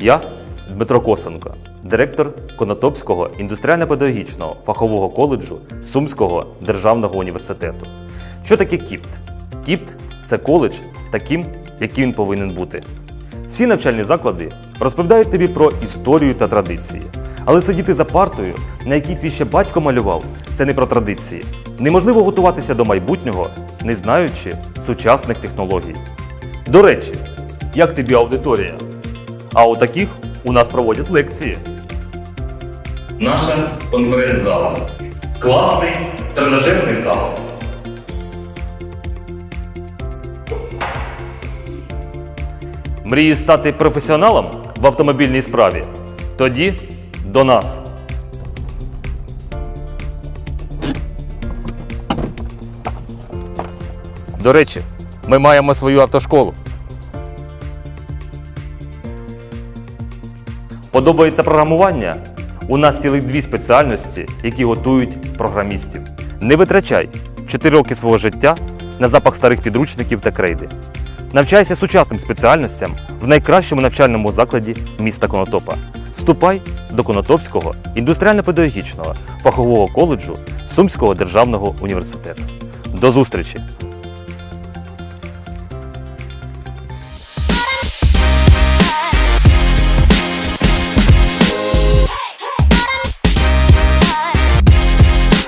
Я Дмитро Косенко, директор Конотопського індустріально-педагогічного фахового коледжу Сумського державного університету. Що таке КІПТ? КІПТ це коледж таким, яким він повинен бути. Всі навчальні заклади розповідають тобі про історію та традиції. Але сидіти за партою, на якій твій ще батько малював, це не про традиції. Неможливо готуватися до майбутнього, не знаючи сучасних технологій. До речі, як тобі аудиторія? А у таких у нас проводять лекції. Наша конференц-зала. Класний тренажерний зал. Мрії стати професіоналом в автомобільній справі? Тоді до нас. До речі, ми маємо свою автошколу. Подобається програмування? У нас цілих дві спеціальності, які готують програмістів. Не витрачай 4 роки свого життя на запах старих підручників та крейди. Навчайся сучасним спеціальностям в найкращому навчальному закладі міста Конотопа. Вступай до Конотопського індустріально-педагогічного фахового коледжу Сумського державного університету. До зустрічі!